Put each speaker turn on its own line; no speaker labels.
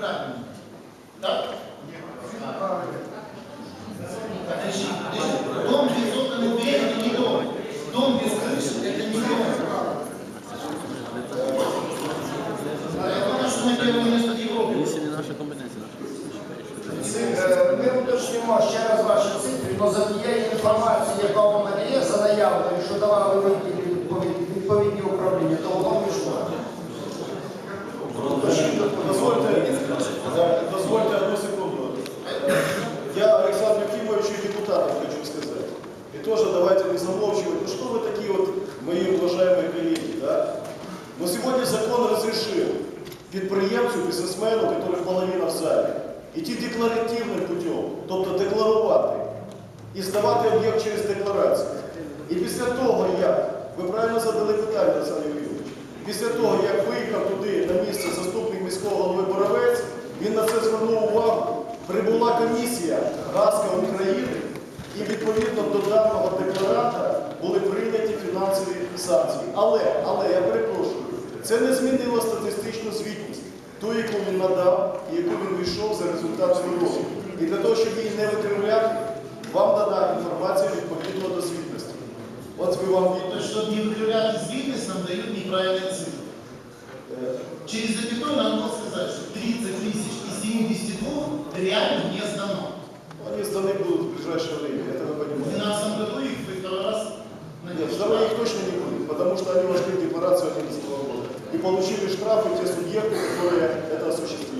неправильно. Так? Подожди, подожди. Дом без окон и дверей – это не дом. Дом без крыши – это не дом. А я думаю, что мы первое место в Европе.
Це не наша компетенція.
Е, Ми уточнимо ще раз ваші цифри, але за тією інформацією, яка у мене є, за наявною, що давали ви відповідні, відповідні управління,
тоже давайте не замолчивать. Ну что вы такие вот, мои уважаемые коллеги, да? Но сегодня закон разрешил підприємцю, бізнесмену, который половина в залі, іти декларативним путем, тобто декларувати і здавати об'єкт через декларацію. І після того, як, ви правильно задали питання, Олександр Юрійович, після того, як виїхав туди на місце заступник міського голови Боровець, він на це звернув увагу. Прибула комісія ГАСКа України, і відповідно до даного декларанта були прийняті фінансові санкції. Але, але я перепрошую, це не змінило статистичну звітність, ту, яку він надав і яку він вийшов за результатами року. І для того, щоб її не викривляти, вам дана інформація відповідно до звітності. От ми вам
То есть, чтобы не выкривляли звитность, нам дают неправильные цифры.
Е,
Через запятой надо было сказать, что 30 тысяч из 72 реально не
Нет, второй их точно не будет, потому что они вошли в декларацию 2011 года и получили штрафы те субъекты, которые это осуществляют.